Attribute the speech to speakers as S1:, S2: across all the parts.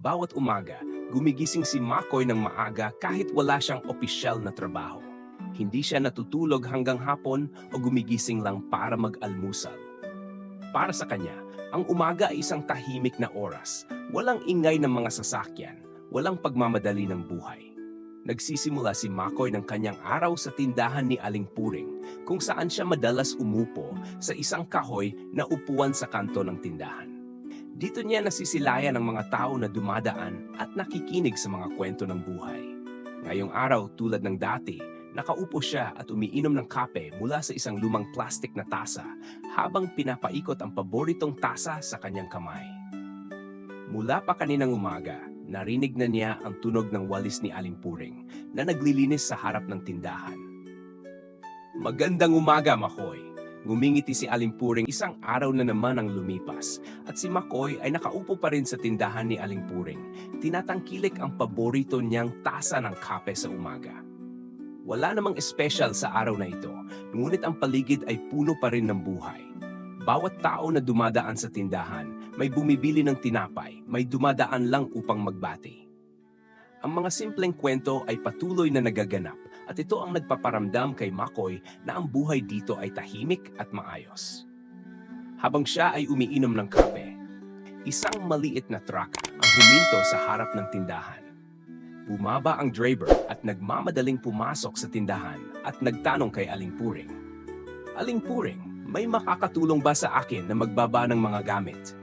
S1: Bawat umaga, gumigising si Makoy ng maaga kahit wala siyang opisyal na trabaho. Hindi siya natutulog hanggang hapon o gumigising lang para mag-almusal. Para sa kanya, ang umaga ay isang tahimik na oras. Walang ingay ng mga sasakyan, walang pagmamadali ng buhay. Nagsisimula si Makoy ng kanyang araw sa tindahan ni Aling Puring, kung saan siya madalas umupo sa isang kahoy na upuan sa kanto ng tindahan. Dito niya nasisilayan ang mga tao na dumadaan at nakikinig sa mga kwento ng buhay. Ngayong araw, tulad ng dati, nakaupo siya at umiinom ng kape mula sa isang lumang plastik na tasa habang pinapaikot ang paboritong tasa sa kanyang kamay. Mula pa kaninang umaga, narinig na niya ang tunog ng walis ni Aling Puring na naglilinis sa harap ng tindahan. Magandang umaga, Makoy! Ngumingiti si Aling Puring isang araw na naman ang lumipas at si Makoy ay nakaupo pa rin sa tindahan ni Aling Puring. Tinatangkilik ang paborito niyang tasa ng kape sa umaga. Wala namang espesyal sa araw na ito, ngunit ang paligid ay puno pa rin ng buhay. Bawat tao na dumadaan sa tindahan, may bumibili ng tinapay, may dumadaan lang upang magbati. Ang mga simpleng kwento ay patuloy na nagaganap at ito ang nagpaparamdam kay Makoy na ang buhay dito ay tahimik at maayos. Habang siya ay umiinom ng kape, isang maliit na truck ang huminto sa harap ng tindahan. Bumaba ang driver at nagmamadaling pumasok sa tindahan at nagtanong kay Aling Puring. Aling Puring, may makakatulong ba sa akin na magbaba ng mga gamit?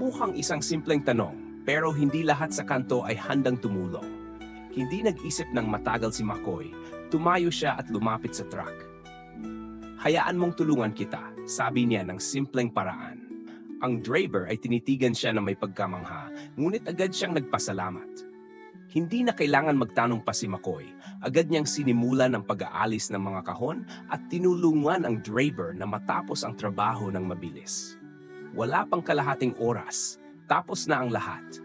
S1: Mukhang isang simpleng tanong, pero hindi lahat sa kanto ay handang tumulong. Hindi nag-isip ng matagal si Makoy, tumayo siya at lumapit sa truck. Hayaan mong tulungan kita, sabi niya ng simpleng paraan. Ang driver ay tinitigan siya na may pagkamangha, ngunit agad siyang nagpasalamat. Hindi na kailangan magtanong pa si Makoy. Agad niyang sinimulan ang pag-aalis ng mga kahon at tinulungan ang driver na matapos ang trabaho ng mabilis. Wala pang kalahating oras, tapos na ang lahat.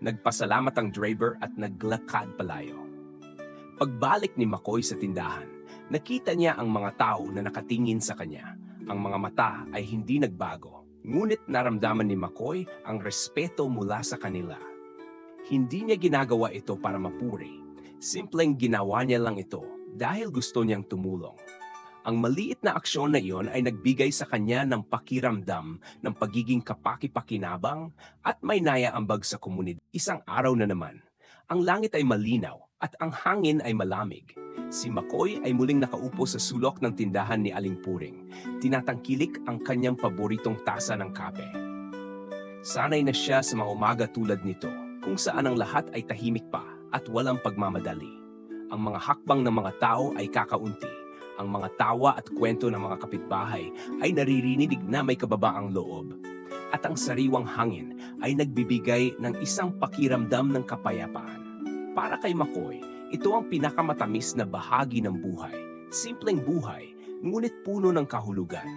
S1: Nagpasalamat ang driver at naglakad palayo. Pagbalik ni Makoy sa tindahan, nakita niya ang mga tao na nakatingin sa kanya. Ang mga mata ay hindi nagbago, ngunit naramdaman ni Makoy ang respeto mula sa kanila. Hindi niya ginagawa ito para mapuri. Simpleng ginawa niya lang ito dahil gusto niyang tumulong. Ang maliit na aksyon na iyon ay nagbigay sa kanya ng pakiramdam ng pagiging kapaki-pakinabang at may naiaambag sa komunidad. Isang araw na naman, ang langit ay malinaw at ang hangin ay malamig. Si Makoy ay muling nakaupo sa sulok ng tindahan ni Aling Puring. Tinatangkilik ang kanyang paboritong tasa ng kape. Sanay na siya sa mga umaga tulad nito, kung saan ang lahat ay tahimik pa at walang pagmamadali. Ang mga hakbang ng mga tao ay kakaunti. Ang mga tawa at kwento ng mga kapitbahay ay naririnig na may kababaang loob. At ang sariwang hangin ay nagbibigay ng isang pakiramdam ng kapayapaan. Para kay Makoy, ito ang pinakamatamis na bahagi ng buhay. Simpleng buhay, ngunit puno ng kahulugan.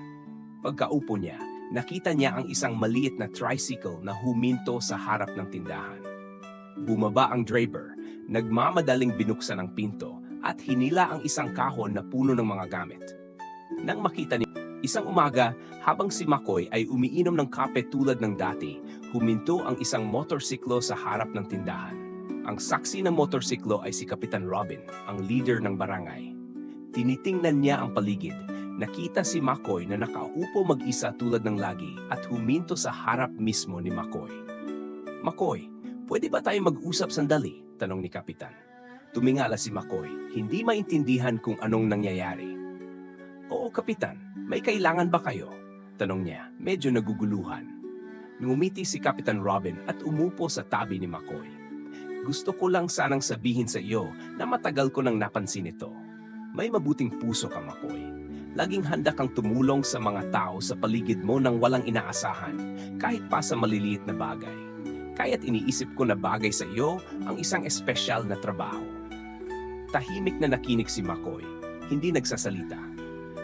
S1: Pagkaupo niya, nakita niya ang isang maliit na tricycle na huminto sa harap ng tindahan. Bumaba ang driver, nagmamadaling binuksan ang pinto at hinila ang isang kahon na puno ng mga gamit. Nang makita ni isang umaga, habang si Makoy ay umiinom ng kape tulad ng dati, huminto ang isang motorsiklo sa harap ng tindahan. Ang saksi ng motorsiklo ay si Kapitan Robin, ang leader ng barangay. Tinitingnan niya ang paligid. Nakita si Makoy na nakaupo mag-isa tulad ng lagi at huminto sa harap mismo ni Makoy. Makoy, pwede ba tayo mag-usap sandali? Tanong ni Kapitan. Tumingala si Makoy, hindi maintindihan kung anong nangyayari. Oo, Kapitan, may kailangan ba kayo? Tanong niya, medyo naguguluhan. Ngumiti si Kapitan Robin at umupo sa tabi ni Makoy. Gusto ko lang sanang sabihin sa iyo na matagal ko nang napansin ito. May mabuting puso ka, Makoy. Laging handa kang tumulong sa mga tao sa paligid mo nang walang inaasahan, kahit pa sa maliliit na bagay. Kaya't iniisip ko na bagay sa iyo ang isang espesyal na trabaho. Tahimik na nakinig si Makoy, hindi nagsasalita.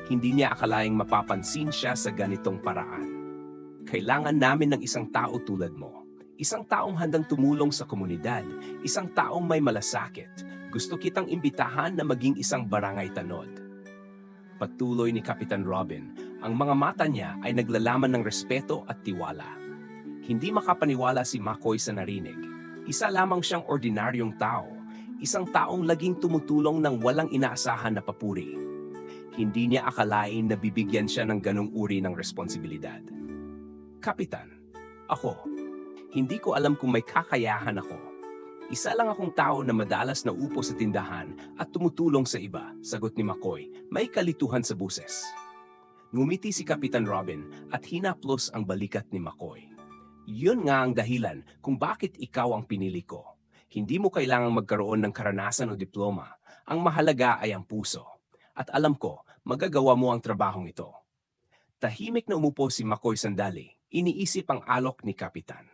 S1: Hindi niya akalaing mapapansin siya sa ganitong paraan. Kailangan namin ng isang tao tulad mo. Isang taong handang tumulong sa komunidad. Isang taong may malasakit. Gusto kitang imbitahan na maging isang barangay tanod. Patuloy ni Kapitan Robin, ang mga mata niya ay naglalaman ng respeto at tiwala. Hindi makapaniwala si Makoy sa narinig. Isa lamang siyang ordinaryong tao, isang taong laging tumutulong ng walang inaasahan na papuri. Hindi niya akalain na bibigyan siya ng ganong uri ng responsibilidad. Kapitan, ako, hindi ko alam kung may kakayahan ako. Isa lang akong tao na madalas na upo sa tindahan at tumutulong sa iba, sagot ni McCoy, may kalituhan sa buses. Ngumiti si Kapitan Robin at hinaplos ang balikat ni McCoy. Yun nga ang dahilan kung bakit ikaw ang pinili ko. Hindi mo kailangang magkaroon ng karanasan o diploma. Ang mahalaga ay ang puso. At alam ko, magagawa mo ang trabahong ito. Tahimik na umupo si McCoy sandali, iniisip ang alok ni Kapitan.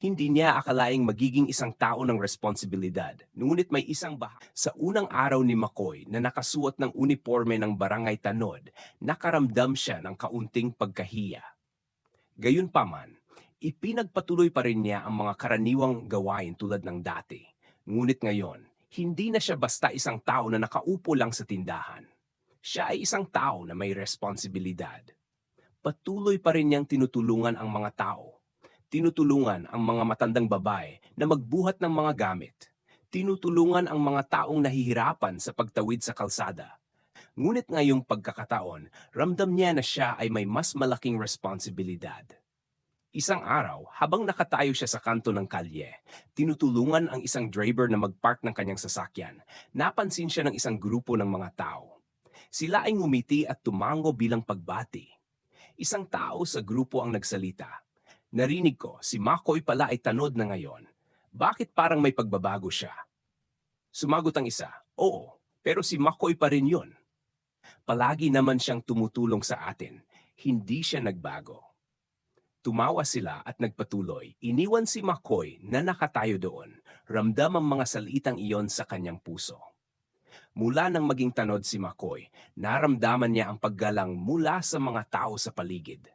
S1: Hindi niya akalaing magiging isang tao ng responsibilidad, ngunit may isang bah Sa unang araw ni McCoy na nakasuot ng uniforme ng barangay Tanod, nakaramdam siya ng kaunting pagkahiya. Gayunpaman, ipinagpatuloy pa rin niya ang mga karaniwang gawain tulad ng dati. Ngunit ngayon, hindi na siya basta isang tao na nakaupo lang sa tindahan. Siya ay isang tao na may responsibilidad. Patuloy pa rin niyang tinutulungan ang mga tao. Tinutulungan ang mga matandang babae na magbuhat ng mga gamit. Tinutulungan ang mga taong nahihirapan sa pagtawid sa kalsada. Ngunit ngayong pagkakataon, ramdam niya na siya ay may mas malaking responsibilidad. Isang araw, habang nakatayo siya sa kanto ng kalye, tinutulungan ang isang driver na mag-park ng kanyang sasakyan. Napansin siya ng isang grupo ng mga tao. Sila ay ngumiti at tumango bilang pagbati. Isang tao sa grupo ang nagsalita. Narinig ko, si Makoy pala ay tanod na ngayon. Bakit parang may pagbabago siya? Sumagot ang isa, oo, pero si Makoy pa rin yun. Palagi naman siyang tumutulong sa atin. Hindi siya nagbago. Tumawa sila at nagpatuloy. Iniwan si McCoy na nakatayo doon. Ramdam ang mga salitang iyon sa kanyang puso. Mula nang maging tanod si McCoy, naramdaman niya ang paggalang mula sa mga tao sa paligid.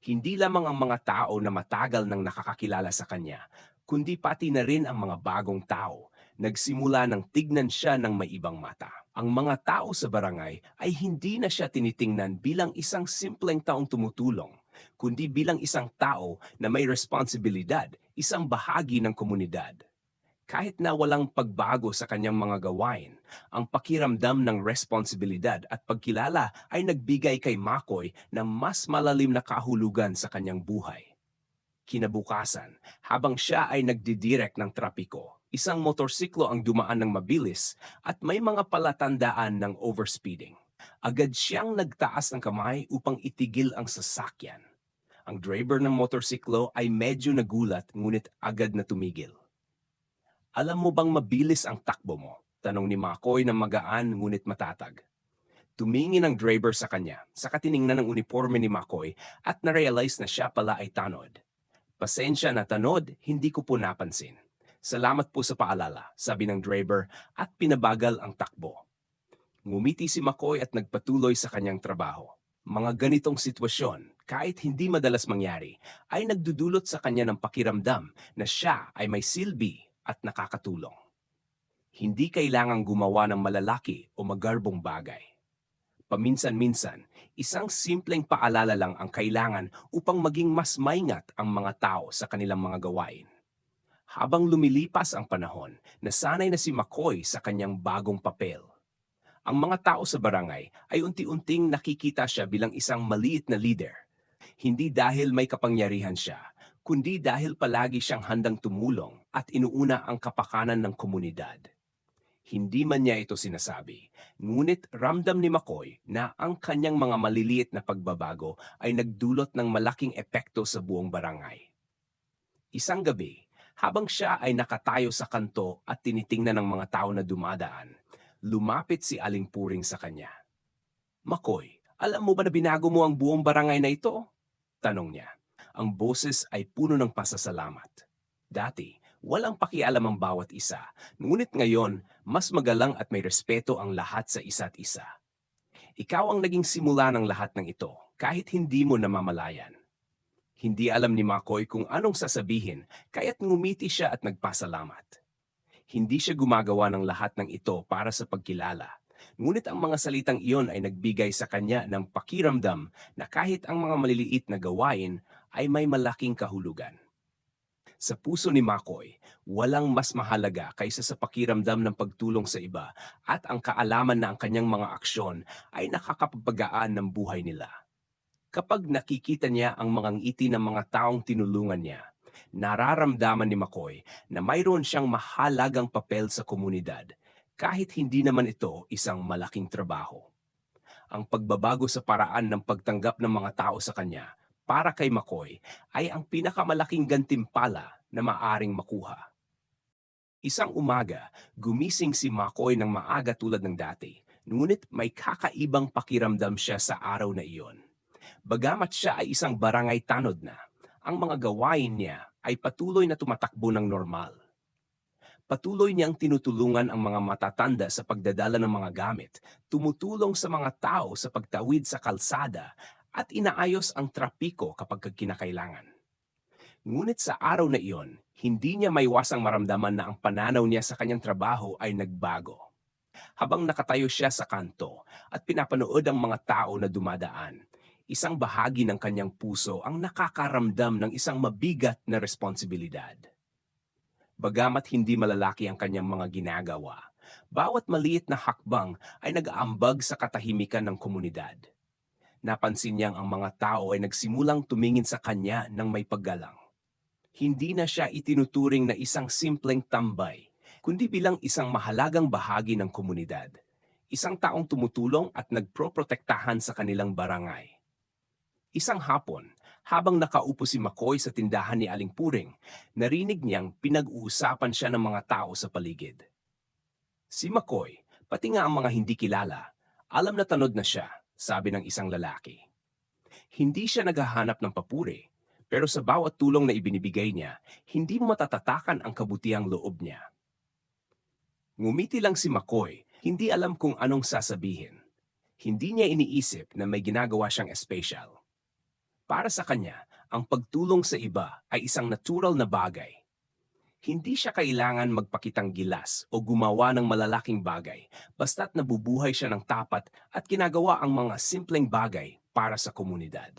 S1: Hindi lamang ang mga tao na matagal nang nakakakilala sa kanya, kundi pati na rin ang mga bagong tao. Nagsimula ng tignan siya ng may ibang mata. Ang mga tao sa barangay ay hindi na siya tinitingnan bilang isang simpleng taong tumutulong, kundi bilang isang tao na may responsibilidad, isang bahagi ng komunidad. Kahit na walang pagbago sa kanyang mga gawain, ang pakiramdam ng responsibilidad at pagkilala ay nagbigay kay Makoy ng mas malalim na kahulugan sa kanyang buhay. Kinabukasan, habang siya ay nagdidirect ng trapiko, isang motorsiklo ang dumaan ng mabilis at may mga palatandaan ng overspeeding. Agad siyang nagtaas ng kamay upang itigil ang sasakyan. Ang driver ng motorsiklo ay medyo nagulat ngunit agad na tumigil. Alam mo bang mabilis ang takbo mo? Tanong ni Makoy na magaan ngunit matatag. Tumingin ang driver sa kanya, sa katiningnan ng uniforme ni Makoy at na-realize na siya pala ay tanod. Pasensya na tanod, hindi ko po napansin. Salamat po sa paalala, sabi ng driver at pinabagal ang takbo. Ngumiti si Makoy at nagpatuloy sa kanyang trabaho. Mga ganitong sitwasyon, kahit hindi madalas mangyari, ay nagdudulot sa kanya ng pakiramdam na siya ay may silbi at nakakatulong. Hindi kailangang gumawa ng malalaki o magarbong bagay. Paminsan-minsan, isang simpleng paalala lang ang kailangan upang maging mas maingat ang mga tao sa kanilang mga gawain. Habang lumilipas ang panahon, nasanay na si McCoy sa kanyang bagong papel. Ang mga tao sa barangay ay unti-unting nakikita siya bilang isang maliit na leader. Hindi dahil may kapangyarihan siya, kundi dahil palagi siyang handang tumulong at inuuna ang kapakanan ng komunidad. Hindi man niya ito sinasabi, ngunit ramdam ni McCoy na ang kanyang mga maliliit na pagbabago ay nagdulot ng malaking epekto sa buong barangay. Isang gabi, habang siya ay nakatayo sa kanto at tinitingnan ng mga tao na dumadaan, lumapit si Aling Puring sa kanya. McCoy, alam mo ba na binago mo ang buong barangay na ito? Tanong niya. Ang boses ay puno ng pasasalamat. Dati, walang pakialam ang bawat isa, ngunit ngayon, mas magalang at may respeto ang lahat sa isa't isa. Ikaw ang naging simula ng lahat ng ito, kahit hindi mo namamalayan. Hindi alam ni Makoy kung anong sasabihin, kaya't ngumiti siya at nagpasalamat. Hindi siya gumagawa ng lahat ng ito para sa pagkilala. Ngunit ang mga salitang iyon ay nagbigay sa kanya ng pakiramdam na kahit ang mga maliliit na gawain ay may malaking kahulugan. Sa puso ni Makoy, Walang mas mahalaga kaysa sa pakiramdam ng pagtulong sa iba at ang kaalaman na ang kanyang mga aksyon ay nakakapagaan ng buhay nila. Kapag nakikita niya ang mga ngiti ng mga taong tinulungan niya, nararamdaman ni McCoy na mayroon siyang mahalagang papel sa komunidad kahit hindi naman ito isang malaking trabaho. Ang pagbabago sa paraan ng pagtanggap ng mga tao sa kanya para kay McCoy ay ang pinakamalaking gantimpala na maaring makuha. Isang umaga, gumising si McCoy ng maaga tulad ng dati, ngunit may kakaibang pakiramdam siya sa araw na iyon. Bagamat siya ay isang barangay tanod na, ang mga gawain niya ay patuloy na tumatakbo ng normal. Patuloy niyang tinutulungan ang mga matatanda sa pagdadala ng mga gamit, tumutulong sa mga tao sa pagtawid sa kalsada, at inaayos ang trapiko kapag kinakailangan. Ngunit sa araw na iyon, hindi niya maiwasang maramdaman na ang pananaw niya sa kanyang trabaho ay nagbago. Habang nakatayo siya sa kanto at pinapanood ang mga tao na dumadaan, isang bahagi ng kanyang puso ang nakakaramdam ng isang mabigat na responsibilidad. Bagamat hindi malalaki ang kanyang mga ginagawa, bawat maliit na hakbang ay nag-aambag sa katahimikan ng komunidad. Napansin niyang ang mga tao ay nagsimulang tumingin sa kanya ng may paggalang. Hindi na siya itinuturing na isang simpleng tambay, kundi bilang isang mahalagang bahagi ng komunidad. Isang taong tumutulong at nagproprotektahan sa kanilang barangay. Isang hapon, habang nakaupo si McCoy sa tindahan ni Aling Puring, narinig niyang pinag-uusapan siya ng mga tao sa paligid. Si McCoy, pati nga ang mga hindi kilala, alam na tanod na siya, sabi ng isang lalaki. Hindi siya naghahanap ng papuri, pero sa bawat tulong na ibinibigay niya, hindi matatatakan ang kabutiang loob niya. Ngumiti lang si McCoy, hindi alam kung anong sasabihin. Hindi niya iniisip na may ginagawa siyang espesyal. Para sa kanya, ang pagtulong sa iba ay isang natural na bagay. Hindi siya kailangan magpakitang gilas o gumawa ng malalaking bagay basta't nabubuhay siya ng tapat at ginagawa ang mga simpleng bagay para sa komunidad.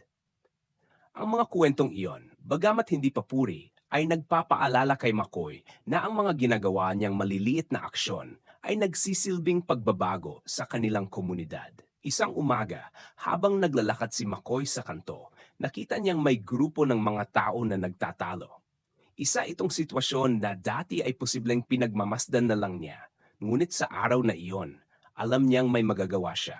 S1: Ang mga kwentong iyon, bagamat hindi papuri, ay nagpapaalala kay McCoy na ang mga ginagawa niyang maliliit na aksyon ay nagsisilbing pagbabago sa kanilang komunidad. Isang umaga, habang naglalakad si McCoy sa kanto, nakita niyang may grupo ng mga tao na nagtatalo. Isa itong sitwasyon na dati ay posibleng pinagmamasdan na lang niya, ngunit sa araw na iyon, alam niyang may magagawa siya.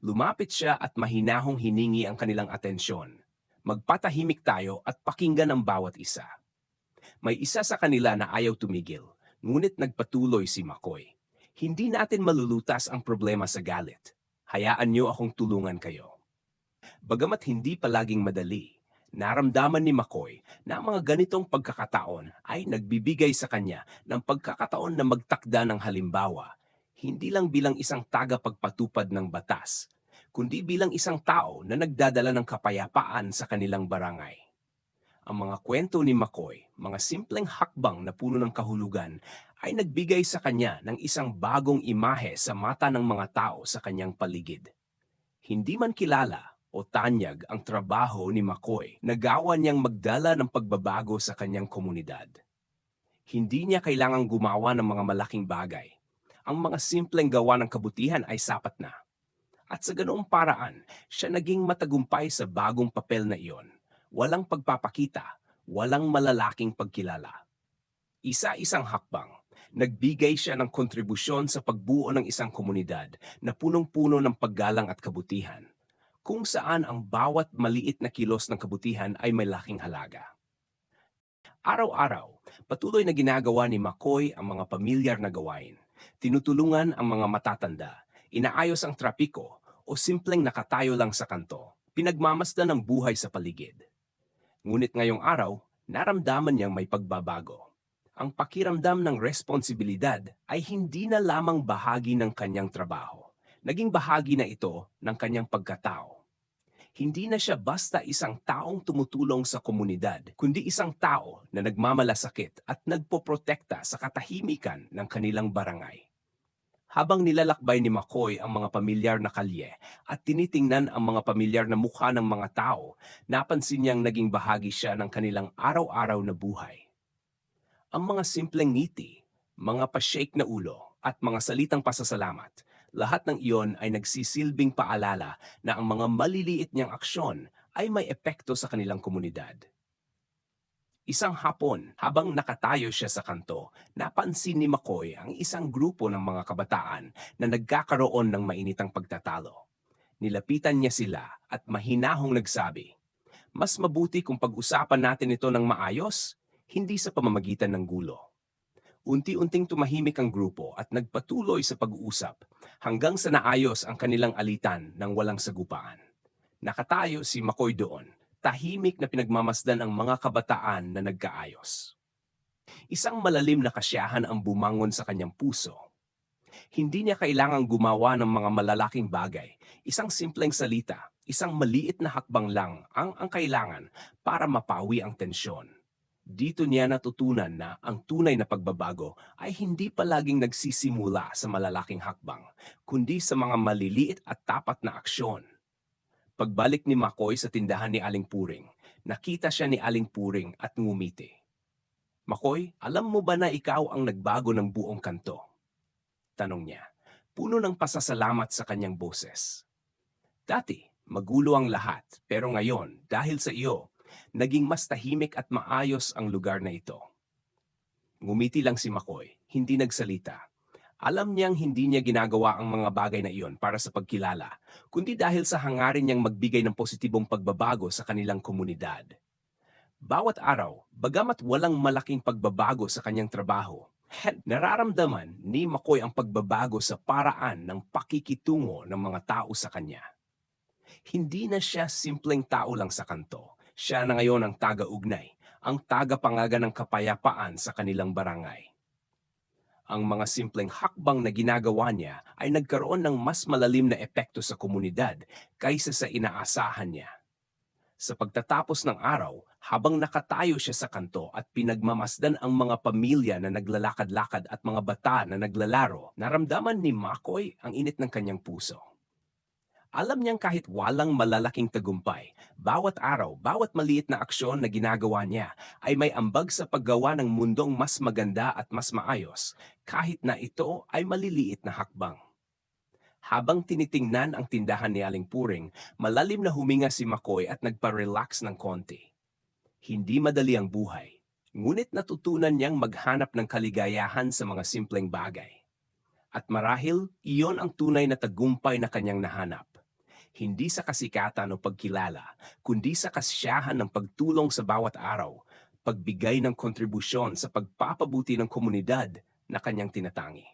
S1: Lumapit siya at mahinahong hiningi ang kanilang atensyon. Magpatahimik tayo at pakinggan ang bawat isa. May isa sa kanila na ayaw tumigil, ngunit nagpatuloy si McCoy. Hindi natin malulutas ang problema sa galit. Hayaan niyo akong tulungan kayo. Bagamat hindi palaging madali, naramdaman ni McCoy na ang mga ganitong pagkakataon ay nagbibigay sa kanya ng pagkakataon na magtakda ng halimbawa, hindi lang bilang isang tagapagpatupad ng batas, kundi bilang isang tao na nagdadala ng kapayapaan sa kanilang barangay. Ang mga kwento ni McCoy, mga simpleng hakbang na puno ng kahulugan, ay nagbigay sa kanya ng isang bagong imahe sa mata ng mga tao sa kanyang paligid. Hindi man kilala o tanyag ang trabaho ni McCoy, nagawa niyang magdala ng pagbabago sa kanyang komunidad. Hindi niya kailangang gumawa ng mga malaking bagay. Ang mga simpleng gawa ng kabutihan ay sapat na. At sa ganoong paraan, siya naging matagumpay sa bagong papel na iyon. Walang pagpapakita, walang malalaking pagkilala. Isa-isang hakbang, nagbigay siya ng kontribusyon sa pagbuo ng isang komunidad na punong-puno ng paggalang at kabutihan, kung saan ang bawat maliit na kilos ng kabutihan ay may laking halaga. Araw-araw, patuloy na ginagawa ni McCoy ang mga pamilyar na gawain. Tinutulungan ang mga matatanda, inaayos ang trapiko o simpleng nakatayo lang sa kanto, pinagmamasdan ng buhay sa paligid. Ngunit ngayong araw, naramdaman niyang may pagbabago ang pakiramdam ng responsibilidad ay hindi na lamang bahagi ng kanyang trabaho. Naging bahagi na ito ng kanyang pagkatao. Hindi na siya basta isang taong tumutulong sa komunidad, kundi isang tao na nagmamalasakit at nagpoprotekta sa katahimikan ng kanilang barangay. Habang nilalakbay ni McCoy ang mga pamilyar na kalye at tinitingnan ang mga pamilyar na mukha ng mga tao, napansin niyang naging bahagi siya ng kanilang araw-araw na buhay Ang mga simpleng ngiti, mga pa-shake na ulo, at mga salitang pasasalamat, lahat ng iyon ay nagsisilbing paalala na ang mga maliliit niyang aksyon ay may epekto sa kanilang komunidad. Isang hapon, habang nakatayo siya sa kanto, napansin ni McCoy ang isang grupo ng mga kabataan na nagkakaroon ng mainitang pagtatalo. Nilapitan niya sila at mahinahong nagsabi, Mas mabuti kung pag-usapan natin ito ng maayos, hindi sa pamamagitan ng gulo. Unti-unting tumahimik ang grupo at nagpatuloy sa pag-uusap hanggang sa naayos ang kanilang alitan ng walang sagupaan. Nakatayo si McCoy doon, tahimik na pinagmamasdan ang mga kabataan na nagkaayos. Isang malalim na kasyahan ang bumangon sa kanyang puso. Hindi niya kailangang gumawa ng mga malalaking bagay. Isang simpleng salita, isang maliit na hakbang lang ang ang kailangan para mapawi ang tensyon. Dito niya natutunan na ang tunay na pagbabago ay hindi palaging nagsisimula sa malalaking hakbang, kundi sa mga maliliit at tapat na aksyon. Pagbalik ni Makoy sa tindahan ni Aling Puring, nakita siya ni Aling Puring at ngumiti. Makoy, alam mo ba na ikaw ang nagbago ng buong kanto? Tanong niya, puno ng pasasalamat sa kanyang boses. Dati, magulo ang lahat, pero ngayon, dahil sa iyo, naging mas tahimik at maayos ang lugar na ito. Ngumiti lang si Makoy, hindi nagsalita. Alam niyang hindi niya ginagawa ang mga bagay na iyon para sa pagkilala, kundi dahil sa hangarin niyang magbigay ng positibong pagbabago sa kanilang komunidad. Bawat araw, bagamat walang malaking pagbabago sa kanyang trabaho, nararamdaman ni Makoy ang pagbabago sa paraan ng pakikitungo ng mga tao sa kanya. Hindi na siya simpleng tao lang sa kanto. Siya na ngayon ang taga-ugnay, ang tagapangaga ng kapayapaan sa kanilang barangay. Ang mga simpleng hakbang na ginagawa niya ay nagkaroon ng mas malalim na epekto sa komunidad kaysa sa inaasahan niya. Sa pagtatapos ng araw, habang nakatayo siya sa kanto at pinagmamasdan ang mga pamilya na naglalakad-lakad at mga bata na naglalaro, naramdaman ni Makoy ang init ng kanyang puso. Alam niyang kahit walang malalaking tagumpay, bawat araw, bawat maliit na aksyon na ginagawa niya ay may ambag sa paggawa ng mundong mas maganda at mas maayos, kahit na ito ay maliliit na hakbang. Habang tinitingnan ang tindahan ni Aling Puring, malalim na huminga si Makoy at nagpa-relax ng konti. Hindi madali ang buhay, ngunit natutunan niyang maghanap ng kaligayahan sa mga simpleng bagay. At marahil, iyon ang tunay na tagumpay na kanyang nahanap hindi sa kasikatan o pagkilala, kundi sa kasiyahan ng pagtulong sa bawat araw, pagbigay ng kontribusyon sa pagpapabuti ng komunidad na kanyang tinatangi.